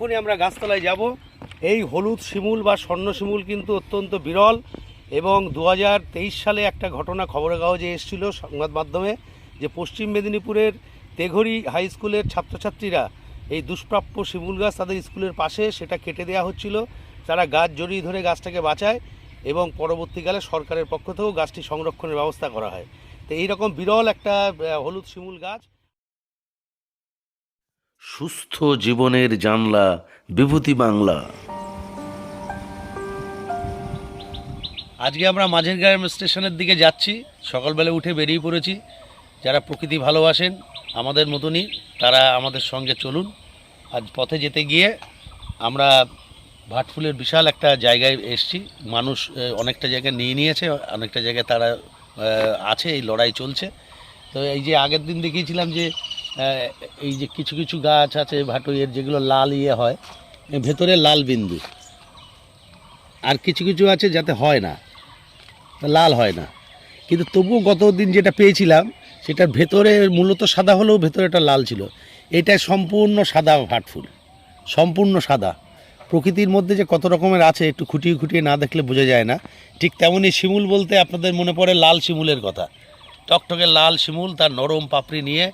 এখনই আমরা গাছতলায় যাব। এই হলুদ শিমুল বা স্বর্ণ শিমুল কিন্তু অত্যন্ত বিরল এবং দু হাজার তেইশ সালে একটা ঘটনা খবরের কাগজে এসেছিল সংবাদ মাধ্যমে যে পশ্চিম মেদিনীপুরের তেঘরি হাই স্কুলের ছাত্রছাত্রীরা এই দুষ্প্রাপ্য শিমুল গাছ তাদের স্কুলের পাশে সেটা কেটে দেওয়া হচ্ছিল। তারা গাছ জড়িয়ে ধরে গাছটাকে বাঁচায় এবং পরবর্তীকালে সরকারের পক্ষ থেকেও গাছটি সংরক্ষণের ব্যবস্থা করা হয়। তো এইরকম বিরল একটা হলুদ শিমুল গাছ সুস্থ জীবনের জানলা, বিভূতি বাংলা। আজকে আমরা মাঝের গ্রাম স্টেশনের দিকে যাচ্ছি। সকালবেলা উঠে বেরিয়ে পড়েছি। যারা প্রকৃতি ভালোবাসেন, আমাদের মতনই তারা আমাদের সঙ্গে চলুন। আজ পথে যেতে গিয়ে আমরা ভাটফুলের বিশাল একটা জায়গায় এসছি। মানুষ অনেকটা জায়গায় নিয়ে নিয়েছে, অনেকটা জায়গায় তারা আছে, এই লড়াই চলছে। তো এই যে আগের দিন দেখিয়েছিলাম যে এই যে কিছু কিছু গাছ আছে, ভাটুইয়ের যেগুলো লাল ইয়ে হয় ভেতরে লাল বিন্দু। আর কিছু কিছু আছে যাতে হয় না লাল হয় না। কিন্তু তবুও গত দিন যেটা পেয়েছিলাম, সেটার ভেতরে মূলত সাদা হলেও ভেতরে একটা লাল ছিল। এটা সম্পূর্ণ সাদা ভাটফুল সম্পূর্ণ সাদা। প্রকৃতির মধ্যে যে কত রকমের আছে, একটু খুঁটিয়ে খুঁটিয়ে না দেখলে বোঝা যায় না। ঠিক তেমনই শিমুল বলতে আপনাদের মনে পড়ে লাল শিমুলের কথা। টকটকে লাল শিমুল, তার নরম পাপড়ি নিয়ে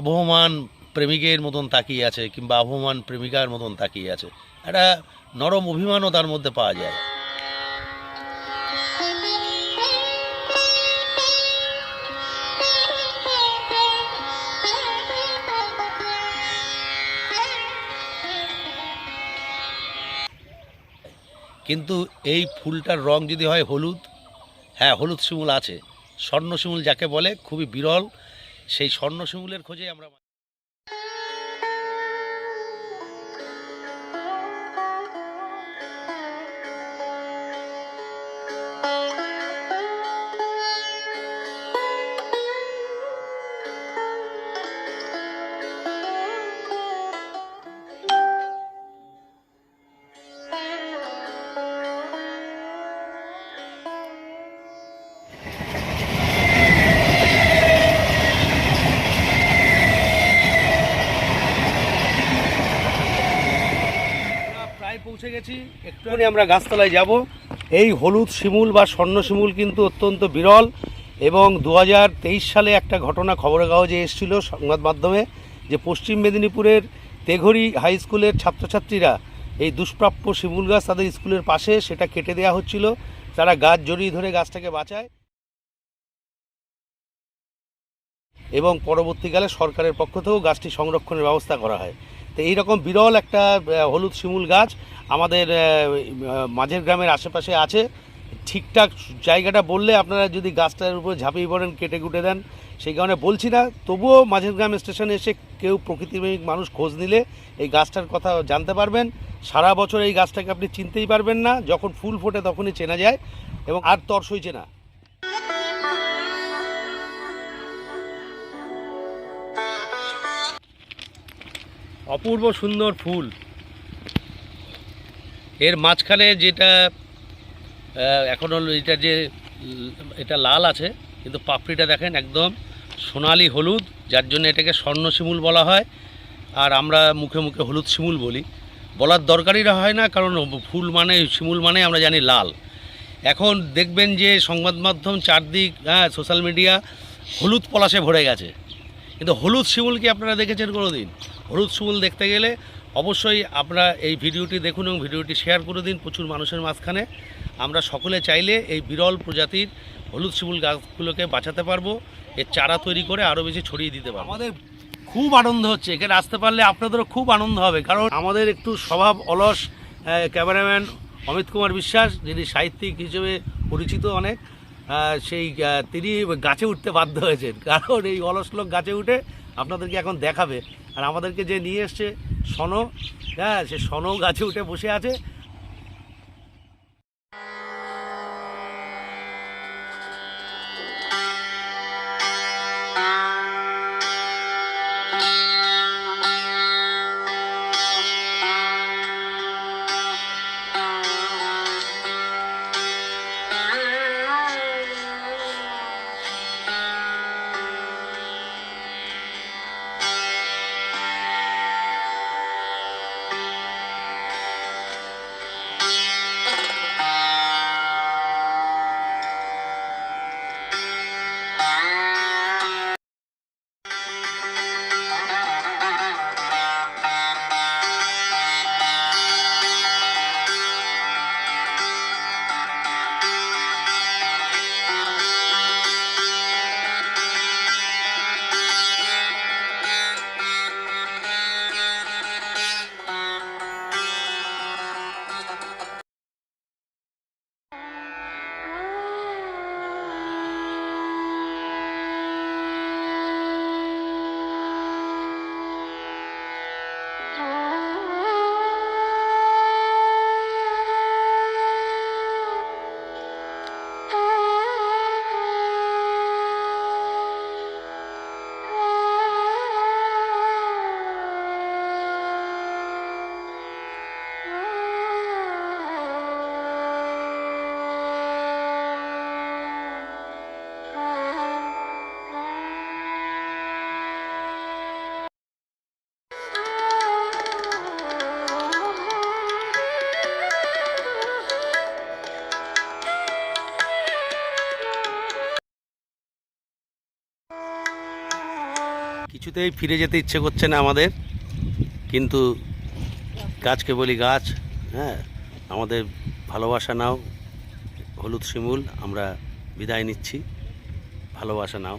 আবহমান প্রেমিকের মতন তাকিয়ে আছে কিংবা আবহমান প্রেমিকার মতন তাকিয়ে আছে। একটা নরম অভিমানও তার মধ্যে পাওয়া যায়। কিন্তু এই ফুলটার রং যদি হয় হলুদ হ্যাঁ হলুদ শিমুল আছে। স্বর্ণ শিমুল যাকে বলে খুবই বিরল। সেই স্বর্ণ শিমুলের খোঁজে আমরা গেছি একটুখানি আমরা গাছতলায় যাব। এই হলুদ শিমুল বা স্বর্ণ শিমুল কিন্তু অত্যন্ত বিরল এবং দু হাজার তেইশ সালে একটা ঘটনা খবরের কাগজে এসেছিল সংবাদ মাধ্যমে যে পশ্চিম মেদিনীপুরের তেঘরি হাই স্কুলের ছাত্রছাত্রীরা এই দুষ্প্রাপ্য শিমুল গাছ তাদের স্কুলের পাশে সেটা কেটে দেওয়া হচ্ছিল। তারা গাছ জড়িয়ে ধরে গাছটাকে বাঁচায় এবং পরবর্তীকালে সরকারের পক্ষ থেকেও গাছটি সংরক্ষণের ব্যবস্থা করা হয়। তো এইরকম বিরল একটা হলুদ শিমুল গাছ আমাদের মাঝের গ্রামের আশেপাশে আছে। ঠিকঠাক জায়গাটা বললে আপনারা যদি গাছটার উপর ঝাঁপিয়ে পড়েন, কেটে কুটে দেন, সেই কারণে বলছি না। তবুও মাঝের গ্রাম স্টেশনে এসে কেউ প্রকৃতিপ্রেমিক মানুষ খোঁজ নিলে এই গাছটার কথা জানতে পারবেন। সারা বছর এই গাছটাকে আপনি চিনতেই পারবেন না। যখন ফুল ফোটে তখনই চেনা যায় এবং আর তর্সই চেনা অপূর্ব সুন্দর ফুল। এর মাঝখানে যেটা এখন এটা যে, এটা লাল আছে, কিন্তু পাপড়িটা দেখেন একদম সোনালি হলুদ, যার জন্য এটাকে স্বর্ণ শিমুল বলা হয়। আর আমরা মুখে মুখে হলুদ শিমুল বলি। বলার দরকারই হয় না, কারণ ফুল মানে শিমুল মানে আমরা জানি লাল। এখন দেখবেন যে সংবাদ মাধ্যম চারদিক হ্যাঁ সোশ্যাল মিডিয়া হলুদ পলাশে ভরে গেছে। কিন্তু হলুদ শিমুল কি আপনারা দেখেছেন কোনো দিন হলুদ শিমুল দেখতে গেলে অবশ্যই আপনারা এই ভিডিওটি দেখুন এবং ভিডিওটি শেয়ার করে দিন প্রচুর মানুষের মাঝখানে। আমরা সকলে চাইলে এই বিরল প্রজাতির হলুদ শিমুল গাছগুলোকে বাঁচাতে পারব, এর চারা তৈরি করে আরও বেশি ছড়িয়ে দিতে পারব। আমাদের খুব আনন্দ হচ্ছে, এখানে আসতে পারলে আপনাদেরও খুব আনন্দ হবে, কারণ আমাদের একটু স্বভাব অলস ক্যামেরাম্যান অমিত কুমার বিশ্বাস, যিনি সাহিত্যিক হিসেবে পরিচিত অনেক সেই তিনি গাছে উঠতে বাধ্য হয়েছেন, কারণ এই অলস লোক গাছে উঠে আপনাদেরকে এখন দেখাবে। আর আমাদেরকে যে নিয়ে এসছে সনো হ্যাঁ সে সনো গাছে উঠে বসে আছে। কিছুতেই ফিরে যেতে ইচ্ছে করছে না আমাদের। কিন্তু গাছকে বলি গাছ হ্যাঁ আমাদের ভালোবাসা নাও, হলুদ শিমুল, আমরা বিদায় নিচ্ছি। ভালোবাসা নাও।